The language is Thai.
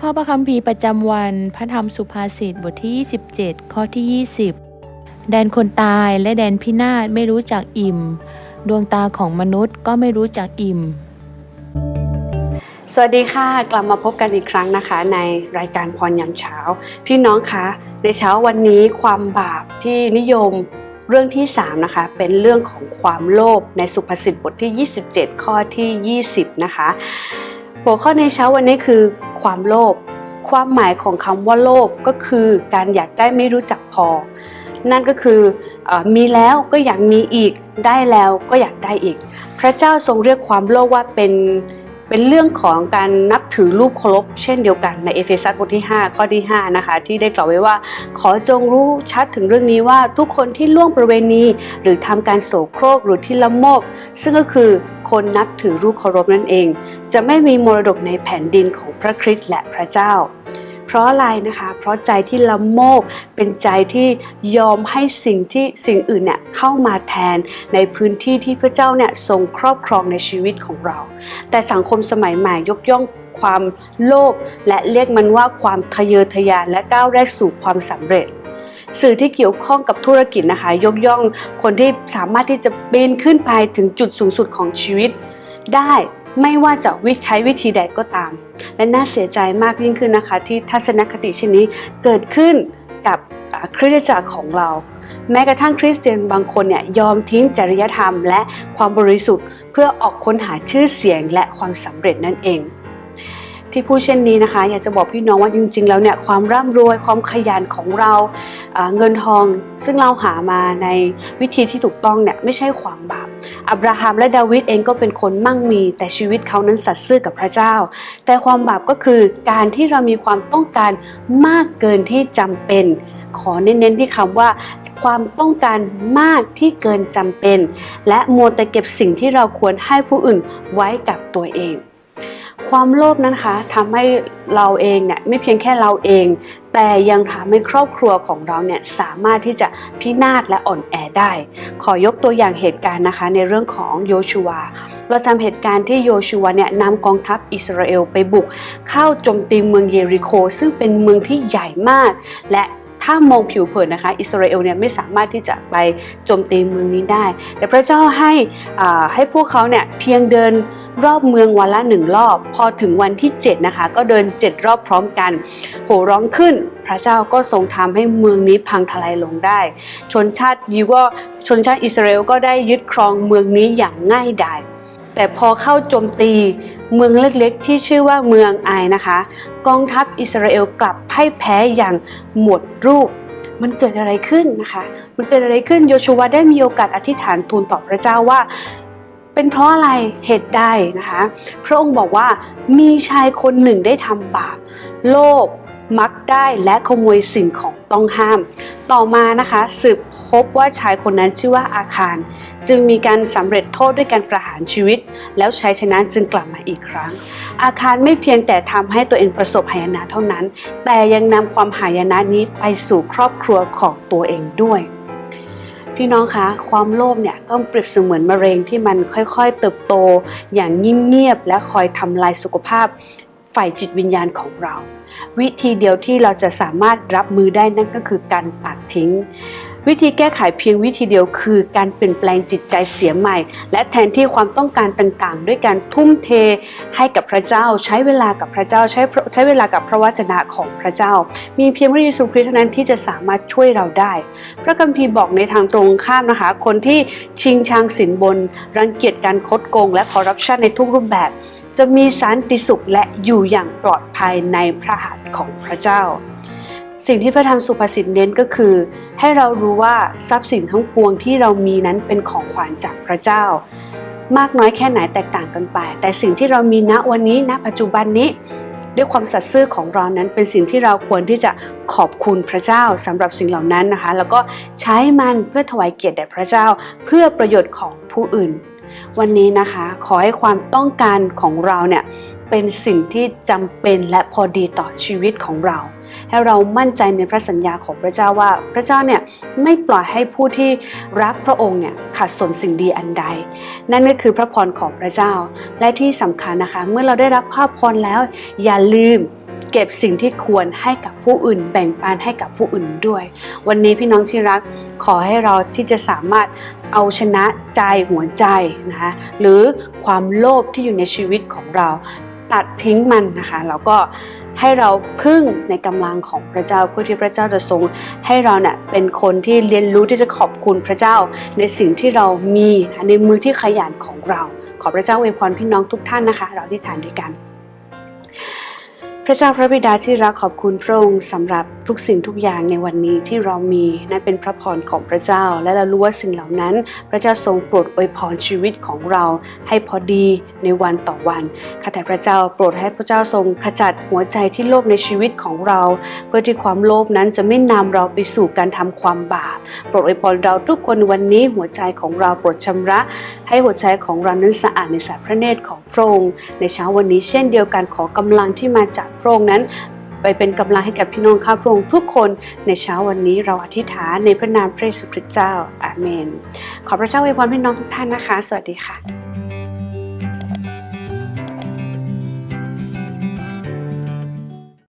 ข้อพระคัมภีร์ประจำวัน พระธรรมสุภาษิตบทที่ 27 ข้อที่ 20 แดนคนตายและแดนพินาศไม่รู้จักอิ่ม ดวงตาของมนุษย์ก็ไม่รู้จักอิ่ม สวัสดีค่ะกลับมาพบกันอีกครั้งนะคะ ในรายการพรยามเช้า พี่น้องคะในเช้าวันนี้ความบาปที่นิยมเรื่องที่3นะคะเป็นเรื่องของความโลภในสุภาษิตบทที่ 27 ข้อที่ 20 นะคะ หัวข้อในเช้าวันนี้คือความโลภความหมายของคำว่าโลภก็คือการอยากได้ไม่รู้จักพอ นั่นก็คืออมีแล้วก็อยากมีอีกได้แล้วก็อยากได้อีก พระเจ้าทรงเรียกความโลภว่าเป็น เป็นเรื่องของการนับถือรูปเคารพเช่นเดียวกันในเอเฟซัสบทที่ 5 ข้อที่5นะคะที่ได้กล่าวไว้ว่า ขอจงรู้ชัดถึงเรื่องนี้ว่าทุกคนที่ล่วงประเวณี หรือทำการโสโครกหรือที่ละโมบซึ่งก็คือคนนับถือรูปเคารพนั่นเอง จะไม่มีมรดกในแผ่นดินของพระคริสต์และพระเจ้า เพราะอะไรนะคะ เพราะใจที่ละโมบเป็นใจที่ยอมให้สิ่งที่สิ่งอื่นเนี่ยเข้ามาแทนในพื้นที่ที่พระเจ้าเนี่ยทรงครอบครองในชีวิตของเรา แต่สังคมสมัยใหม่ยกย่องความโลภและเรียกมันว่าความทะเยอทะยานและก้าวแรกสู่ความสำเร็จสื่อที่เกี่ยวข้องกับธุรกิจนะคะ ยกย่องคนที่สามารถที่จะปีนขึ้นไปถึงจุดสูงสุดของชีวิต ได้ ไม่ว่าจะวิใช้วิธีใดก็ตาม และน่าเสียใจมากยิ่งขึ้นนะคะ ที่ทัศนคติเช่นนี้เกิดขึ้นกับคริสตจักรของเรา แม้กระทั่งคริสเตียนบางคนเนี่ยยอมทิ้งจริยธรรม และความบริสุทธิ์ เพื่อออกค้นหาชื่อเสียงและความสำเร็จนั่นเอง ที่พูดเช่นนี้นะคะ อยากจะบอกพี่น้องว่าจริง ๆ แล้วเนี่ยความร่ำรวยความขยันของเราอ่าเงินทองซึ่งเราหามาในวิธีที่ถูกต้องเนี่ยไม่ใช่ความบาปอับราฮัมและดาวิดเองก็เป็นคนมั่งมี แต่ชีวิตเขานั้นสัตย์ซื่อกับพระเจ้า แต่ความบาปก็คือการที่เรามีความต้องการมากเกินที่จำเป็น ขอเน้นๆที่คำว่าความต้องการมากที่เกินจำเป็น และมัวแต่เก็บสิ่งที่เราควรให้ผู้อื่นไว้กับตัวเอง ความโลภนั้นคะทำให้เราเองเนี่ยไม่เพียงแค่เราเอง แต่ยังทำให้ครอบครัวของเราเนี่ยสามารถที่จะพินาศและอ่อนแอได้ ขอยกตัวอย่างเหตุการณ์นะคะ ในเรื่องของโยชูวาเราจำเหตุการณ์ที่โยชูวาเนี่ยนำกองทัพอิสราเอลไปบุก เข้าโจมตีเมืองเยริโค ซึ่งเป็นเมืองที่ใหญ่มาก และ ถ้ามองผิวเผินนะคะ อิสราเอลเนี่ยไม่สามารถที่จะไปโจมตีเมืองนี้ได้ แต่พระเจ้าให้ให้พวกเขาเนี่ยเพียงเดินรอบเมืองวันละหนึ่งรอบ พอถึงวันที่ 7 นะคะ ก็เดิน 7 รอบพร้อมกัน โห่ร้องขึ้น พระเจ้าก็ทรงทำให้เมืองนี้พังทลายลงได้ ชนชาติยิวก็ชนชาติอิสราเอลก็ได้ยึดครองเมืองนี้อย่างง่ายดาย แต่พอเข้าโจมตีเมืองเล็กๆ ที่ชื่อว่าเมืองไอนะคะ กองทัพอิสราเอลกลับพ่ายแพ้อย่างหมดรูป มันเกิดอะไรขึ้นนะคะ มันเกิดอะไรขึ้นโยชูวาได้มีโอกาสอธิษฐานทูลต่อพระเจ้าว่า เป็นเพราะอะไรเหตุใดนะคะ พระองค์บอกว่ามีชายคนหนึ่งได้ทำบาป โลภ มักได้และขโมยสิ่งของต้องห้าม ต่อมานะคะสืบพบว่าชายคนนั้นชื่อว่าอาคาร จึงมีการสำเร็จโทษด้วยการประหารชีวิต แล้วชัยชนะจึงกลับมาอีกครั้ง อาคารไม่เพียงแต่ทำให้ตัวเองประสบหายนะเท่านั้น แต่ยังนำความหายนะนี้ไปสู่ครอบครัวของตัวเองด้วยพี่น้องคะความโลภเนี่ยก็เปรียบเสมือนมะเร็งที่มันค่อยๆ เติบโต อย่างเงียบๆและคอยทำลายสุขภาพ ฝ่ายจิตวิญญาณของเรา วิธีเดียวที่เราจะสามารถรับมือได้นั่นก็คือการตัดทิ้ง วิธีแก้ไขเพียงวิธีเดียวคือการเปลี่ยนแปลงจิตใจเสียใหม่ และแทนที่ความต้องการต่างๆ ด้วยการทุ่มเทให้กับพระเจ้า ใช้เวลากับพระเจ้าใช้ใช้เวลากับพระวจนะของพระเจ้า มีเพียงพระเยซูคริสต์เท่านั้นที่จะสามารถช่วยเราได้ พระคัมภีร์บอกในทางตรงข้ามนะคะ คนที่ชิงชังสินบน รังเกียจการคดโกง และคอร์รัปชันในทุกรูปแบบ จะมีสันติสุขและอยู่อย่างปลอดภัยในพระหัตถ์ของพระเจ้า สิ่งที่พระธรรมสุภาษิตเน้นก็คือ ให้เรารู้ว่าทรัพย์สินทั้งปวงที่เรามีนั้นเป็นของขวัญจากพระเจ้า มากน้อยแค่ไหนแตกต่างกันไป แต่สิ่งที่เรามีณวันนี้ณปัจจุบันนี้ด้วยความสัตย์ซื่อของเรานั้นเป็นสิ่งที่เราควรที่จะขอบคุณพระเจ้าสำหรับสิ่งเหล่านั้นนะคะ แล้วก็ใช้มันเพื่อถวายเกียรติแด่พระเจ้า เพื่อประโยชน์ของผู้อื่น วันนี้นะคะขอให้ความต้องการของเราเนี่ยเป็นสิ่งที่จำเป็นและพอดีต่อชีวิตของเรา ให้เรามั่นใจในพระสัญญาของพระเจ้าว่า พระเจ้าเนี่ยไม่ปล่อยให้ผู้ที่รักพระองค์เนี่ยขาดสนสิ่งดีอันใด นั่นก็คือพระพรของพระเจ้า และที่สำคัญนะคะ เมื่อเราได้รับพระพรแล้ว อย่าลืม เก็บสิ่งที่ควรให้กับผู้อื่น แบ่งปันให้กับผู้อื่นด้วย วันนี้พี่น้องที่รักขอให้เราที่จะสามารถเอาชนะใจหัวใจนะคะหรือความโลภที่อยู่ในชีวิตของเราตัดทิ้งมันนะคะแล้วก็ให้เราพึ่งในกำลังของพระเจ้าเพื่อที่พระเจ้าจะทรง ให้เราเนี่ยเป็นคนที่เรียนรู้ที่จะขอบคุณพระเจ้า ในสิ่งที่เรามีในมือที่ขยันของเรา ขอพระเจ้าอวยพรพี่น้องทุกท่านนะคะ เราที่ฐานด้วยกัน พระเจ้าพระบิดาที่รักขอบคุณพระองค์สำหรับ ทุกสิ่งทุกอย่างในวันนี้ที่เรามีนั่นเป็นพระพรของพระเจ้า และเรารู้ว่าสิ่งเหล่านั้น พระเจ้าทรงโปรดอวยพรชีวิตของเราให้พอดีในวันต่อวันข้าแต่พระเจ้าโปรดให้พระเจ้าทรงขจัดหัวใจที่โลภในชีวิตของเรา เพื่อที่ความโลภนั้นจะไม่นำเราไปสู่การทำความบาปโปรดอวยพรเราทุกคนวันนี้หัวใจของเราโปรดชำระ ให้หัวใจของเรานั้นสะอาดในสายพระเนตรของพระองค์ในเช้าวันนี้เช่นเดียวกันขอกำลังที่มาจากพระองค์นั้น ไปเป็นกำลังให้กับพี่น้องข้าพระองค์ทุกคนในเช้าวันนี้เราอธิษฐานในพระนามพระเยซูคริสต์เจ้าอาเมน ขอพระเจ้าอวยพรพี่น้องทุกท่านนะคะ สวัสดีค่ะ